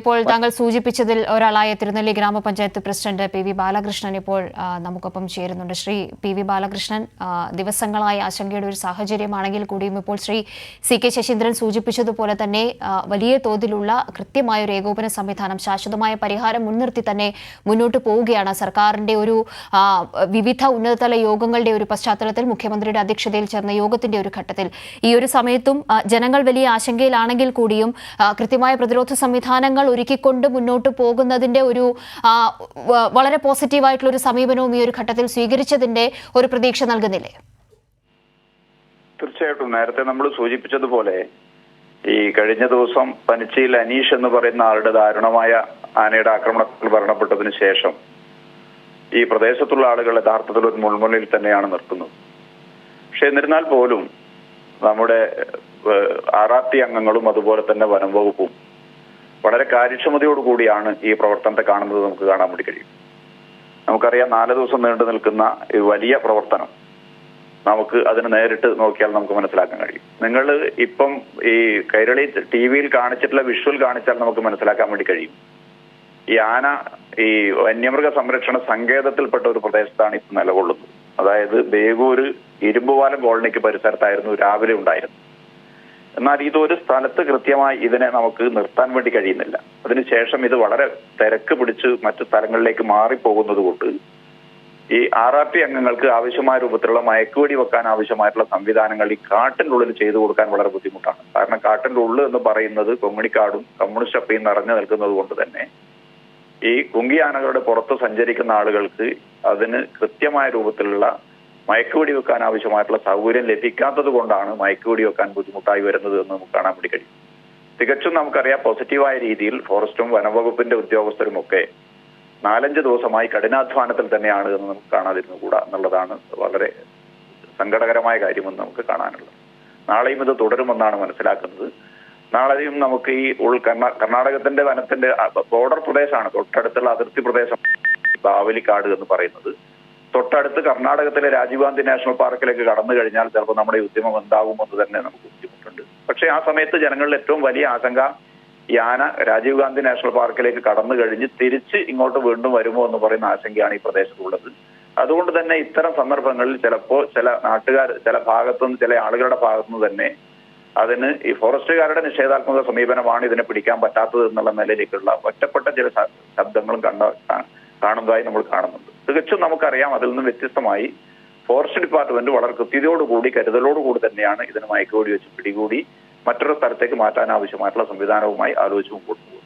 ഇപ്പോൾ താങ്കൾ സൂചിപ്പിച്ചതിൽ ഒരാളായ തിരുനെല്ലി ഗ്രാമപഞ്ചായത്ത് പ്രസിഡന്റ് പി വി ബാലകൃഷ്ണൻ ഇപ്പോൾ നമുക്കൊപ്പം ചേരുന്നുണ്ട്. ശ്രീ പി വി ബാലകൃഷ്ണൻ ദിവസങ്ങളായി ആശങ്കയുടെ ഒരു സാഹചര്യമാണെങ്കിൽ കൂടിയും ഇപ്പോൾ ശ്രീ സി കെ ശശീന്ദ്രൻ സൂചിപ്പിച്ചതുപോലെ തന്നെ വലിയ തോതിലുള്ള കൃത്യമായ ഒരു ഏകോപന സംവിധാനം ശാശ്വതമായ പരിഹാരം മുൻനിർത്തി തന്നെ മുന്നോട്ട് പോവുകയാണ്. സർക്കാരിന്റെ ഒരു വിവിധ ഉന്നതതല യോഗങ്ങളുടെ ഒരു പശ്ചാത്തലത്തിൽ മുഖ്യമന്ത്രിയുടെ അധ്യക്ഷതയിൽ ചേർന്ന യോഗത്തിന്റെ ഒരു ഘട്ടത്തിൽ ഈ ഒരു സമയത്തും ജനങ്ങൾ വലിയ ആശങ്കയിലാണെങ്കിൽ കൂടിയും കൃത്യമായ പ്രതിരോധ സംവിധാനങ്ങൾ ഒരുക്കിക്കൊണ്ട് മുന്നോട്ട് പോകുന്നതിന്റെ ഒരു വളരെ പോസിറ്റീവായിട്ടുള്ള ഒരു സമീപനവും ഈ ഒരു ഘട്ടത്തിൽ സ്വീകരിച്ചതിന്റെ ഒരു പ്രതീക്ഷ നൽകുന്നില്ലേ? തീർച്ചയായിട്ടും. നേരത്തെ നമ്മൾ സൂചിപ്പിച്ചതുപോലെ ഈ കഴിഞ്ഞ ദിവസം പനിച്ചയിൽ അനീഷ് എന്ന് പറയുന്ന ആളുടെ ദാരുണമായ ആനയുടെ ആക്രമണത്തിൽ ഭരണപ്പെട്ടതിന് ശേഷം ഈ പ്രദേശത്തുള്ള ആളുകൾ യഥാർത്ഥത്തിൽ ഒരു മുൾമുനയിൽ തന്നെയാണ് നിർത്തുന്നത്. പക്ഷെ എന്നിരുന്നാൽ പോലും നമ്മുടെ ടി അംഗങ്ങളും അതുപോലെ തന്നെ വനം വകുപ്പും വളരെ കാര്യക്ഷമതയോടുകൂടിയാണ് ഈ പ്രവർത്തനത്തെ കാണുന്നത് നമുക്ക് കാണാൻ വേണ്ടി കഴിയും. നമുക്കറിയാം നാല് ദിവസം നീണ്ടു നിൽക്കുന്ന വലിയ പ്രവർത്തനം നമുക്ക് അതിന് നേരിട്ട് നോക്കിയാൽ നമുക്ക് മനസ്സിലാക്കാൻ കഴിയും. നിങ്ങൾ ഇപ്പം ഈ കൈരളി ടി വിയിൽ കാണിച്ചിട്ടുള്ള വിഷ്വൽ കാണിച്ചാൽ നമുക്ക് മനസ്സിലാക്കാൻ വേണ്ടി കഴിയും. ഈ ആന ഈ വന്യമൃഗ സംരക്ഷണ സങ്കേതത്തിൽപ്പെട്ട ഒരു പ്രദേശത്താണ് ഇപ്പം നിലകൊള്ളുന്നത്. അതായത് ബേഗൂര് ഇരുമ്പുപാലം കോളനിക്ക് പരിസരത്തായിരുന്നു രാവിലെ ഉണ്ടായിരുന്നത്. എന്നാൽ ഇതൊരു സ്ഥലത്ത് കൃത്യമായി ഇതിനെ നമുക്ക് നിർത്താൻ വേണ്ടി കഴിയുന്നില്ല. അതിനുശേഷം ഇത് വളരെ തിരക്ക് പിടിച്ച് മറ്റു സ്ഥലങ്ങളിലേക്ക് മാറിപ്പോകുന്നത് കൊണ്ട് ഈ ആർ ആർ പി അംഗങ്ങൾക്ക് ആവശ്യമായ രൂപത്തിലുള്ള മയക്കുവെടി വെക്കാൻ ആവശ്യമായിട്ടുള്ള സംവിധാനങ്ങൾ ഈ കാട്ടിന്റെ ഉള്ളിൽ ചെയ്തു കൊടുക്കാൻ വളരെ ബുദ്ധിമുട്ടാണ്. കാരണം കാട്ടിന്റെ ഉള്ളിൽ എന്ന് പറയുന്നത് കൊങ്ങണിക്കാടും കമ്മ്യൂണിസ്റ്റ് അപ്പയും നിറഞ്ഞു നിൽക്കുന്നത് കൊണ്ട് തന്നെ ഈ കുങ്കിയാനകളുടെ പുറത്ത് സഞ്ചരിക്കുന്ന ആളുകൾക്ക് അതിന് കൃത്യമായ രൂപത്തിലുള്ള മയക്കുവെടി വെക്കാൻ ആവശ്യമായിട്ടുള്ള സൗകര്യം ലഭിക്കാത്തത് കൊണ്ടാണ് മയക്കുവെടി വെക്കാൻ ബുദ്ധിമുട്ടായി വരുന്നത് എന്ന് നമുക്ക് കാണാൻ വേണ്ടി കഴിയും. തികച്ചും നമുക്കറിയാം പോസിറ്റീവായ രീതിയിൽ ഫോറസ്റ്റും വനംവകുപ്പിന്റെ ഉദ്യോഗസ്ഥരും ഒക്കെ നാലഞ്ച് ദിവസമായി കഠിനാധ്വാനത്തിൽ തന്നെയാണ് എന്ന് നമുക്ക് കാണാതിരുന്നുകൂടാ എന്നുള്ളതാണ് വളരെ സങ്കടകരമായ കാര്യമെന്ന് നമുക്ക് കാണാനുള്ളത്. നാളെയും ഇത് തുടരുമെന്നാണ് മനസ്സിലാക്കുന്നത്. നാളെയും നമുക്ക് ഈ ഉൾ കർണാ- കർണാടകത്തിന്റെ വനത്തിന്റെ ബോർഡർ പ്രദേശമാണ് തൊട്ടടുത്തുള്ള അതിർത്തി പ്രദേശം ബാവലിക്കാട് എന്ന് പറയുന്നത്. തൊട്ടടുത്ത് കർണാടകത്തിലെ രാജീവ് ഗാന്ധി നാഷണൽ പാർക്കിലേക്ക് കടന്നു കഴിഞ്ഞാൽ ചിലപ്പോൾ നമ്മുടെ ഉദ്യമം എന്താകുമെന്ന് തന്നെ നമുക്ക് ബുദ്ധിമുട്ടുണ്ട്. പക്ഷെ ആ സമയത്ത് ജനങ്ങളിൽ ഏറ്റവും വലിയ ആശങ്ക യാന രാജീവ് ഗാന്ധി നാഷണൽ പാർക്കിലേക്ക് കടന്നു കഴിഞ്ഞ് തിരിച്ച് ഇങ്ങോട്ട് വീണ്ടും വരുമോ എന്ന് പറയുന്ന ആശങ്കയാണ് ഈ പ്രദേശത്തുള്ളത്. അതുകൊണ്ട് തന്നെ ഇത്തരം സന്ദർഭങ്ങളിൽ ചിലപ്പോൾ ചില നാട്ടുകാർ ചില ഭാഗത്തുനിന്ന് ചില ആളുകളുടെ ഭാഗത്തുനിന്ന് തന്നെ അതിന് ഈ ഫോറസ്റ്റുകാരുടെ നിഷേധാത്മക സമീപനമാണ് ഇതിനെ പിടിക്കാൻ പറ്റാത്തത് എന്നുള്ള നിലയിലേക്കുള്ള ഒറ്റപ്പെട്ട ചില ശബ്ദങ്ങളും കണ്ട കാണുന്നതായി നമ്മൾ കാണുന്നുണ്ട്. തികച്ചും നമുക്കറിയാം അതിൽ നിന്നും വ്യത്യസ്തമായി ഫോറസ്റ്റ് ഡിപ്പാർട്ട്മെന്റ് വളരെ കൃത്യതയോടുകൂടി കരുതലോടുകൂടി തന്നെയാണ് ഇതിന് മയക്കുകൂടി വെച്ച് പിടികൂടി മറ്റൊരു സ്ഥലത്തേക്ക് മാറ്റാൻ ആവശ്യമായിട്ടുള്ള സംവിധാനവുമായി ആലോചിച്ച് മുമ്പോട്ട്